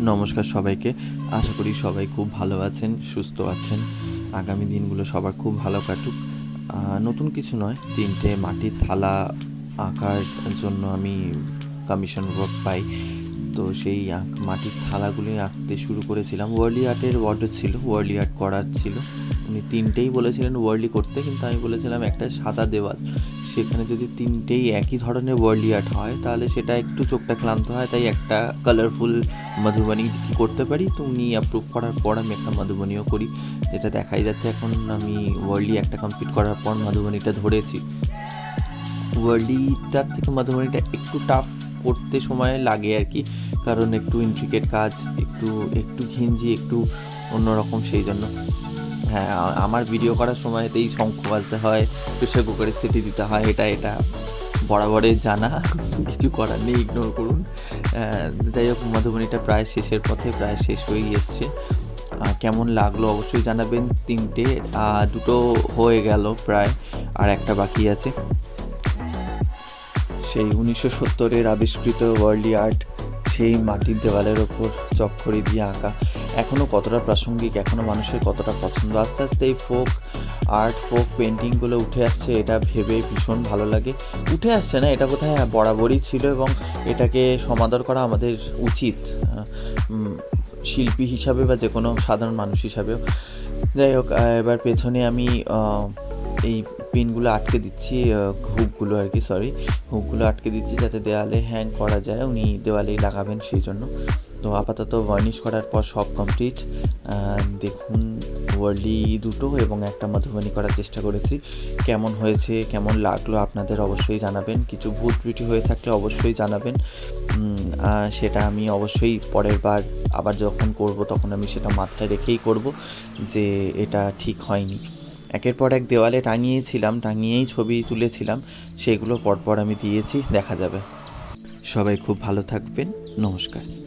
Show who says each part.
Speaker 1: নমস্কার সবাইকে। আশা করি সবাই খুব ভালো আছেন, সুস্থ আছেন। আগামী দিনগুলো সবার খুব ভালো কাটুক। নতুন কিছু নয়, তিনটে মাটির থালা আঁকার জন্য আমি কমিশন ওয়ার্ক পাই। তো সেই মাটির থালাগুলি আঁকতে শুরু করেছিলাম। ওয়ার্লি আর্টের ওয়ার্ডও ছিল ওয়ার্লি আর্ট করার ছিল। উনি তিনটেই বলেছিলেন ওয়ার্লি করতে, কিন্তু আমি বলেছিলাম একটা সাদা দেওয়াল। সেখানে যদি তিনটেই একই ধরনের ওয়ার্লি আর্ট হয়, তাহলে সেটা একটু চোখটা ক্লান্ত হয়, তাই একটা কালারফুল মধুবনী কি করতে পারি? তো উনি অ্যাপ্রুভ করার পর আমি একটা মধুবনীও করি, যেটা দেখাই যাচ্ছে এখন আমি ওয়ার্লি একটা কমপ্লিট করার পর মধুবনীটা ধরেছি। ওয়ার্লিটার থেকে মধুবনীটা একটু টাফ করতে সময় লাগে আর কি, কারণ একটু ইন্ট্রিকেট কাজ, একটু একটু ঘিঞ্জি, একটু অন্যরকম সেই জন্য। হ্যাঁ আমার ভিডিও করার সময়তেই শঙ্খ বাজতে হয় প্রেশার কুকারে সিটি দিতে হয়, এটা এটা। বরাবরে জানা, কিছু করার নেই ইগনোর করুন। যাই হোক, মধুবনীটা প্রায় শেষের পথে, প্রায় শেষ হয়েই এসছে কেমন লাগল অবশ্যই জানাবেন তিনটে। দুটো হয়ে গেল প্রায়, আর একটা বাকি আছে। সেই উনিশশো সত্তরের আবিষ্কৃত ওয়ার্ল্ডলি আর্ট সেই মাটির দেওয়ালের ওপর চক্করি দিয়ে আঁকা। এখনও কতটা প্রাসঙ্গিক এখনও মানুষের কতটা পছন্দ? আস্তে আস্তে এই ফোক আর্ট, ফোক পেন্টিংগুলো উঠে আসছে, এটা ভেবে ভীষণ ভালো লাগে। উঠে আসছে না, এটা কোথায়? বরাবরই ছিল এবং এটাকে সমাদর করা আমাদের উচিত শিল্পী হিসাবে বা যে কোনো সাধারণ মানুষ হিসাবেও। যাই হোক এবার পেছনে আমি এই পিনগুলো আটকে দিচ্ছি হুকগুলো আর কি সরি হুকগুলো আটকে দিচ্ছি যাতে দেওয়ালে হ্যাং করা যায়, উনি দেওয়ালেই লাগাবেন সেই জন্য। তো আপাতত ভার্নিশ করার পর সব কমপ্লিট দেখুন ওয়ার্লি দুটো এবং একটা মধুবনী করার চেষ্টা করেছি। কেমন হয়েছে, কেমন লাগল আপনাদের অবশ্যই জানাবেন। কিছু ভুল ত্রুটি হয়ে থাকলে অবশ্যই জানাবেন। সেটা আমি অবশ্যই পরের বার আবার যখন করব তখন আমি সেটা মাথায় রেখেই করব যে এটা ঠিক হয়নি। একের পর এক দেওয়ালে টাঙিয়েছিলাম, টাঙিয়েই ছবি তুলেছিলাম। সেগুলো পরপর আমি দিয়েছি, দেখা যাবে। সবাই খুব ভালো থাকবেন, নমস্কার।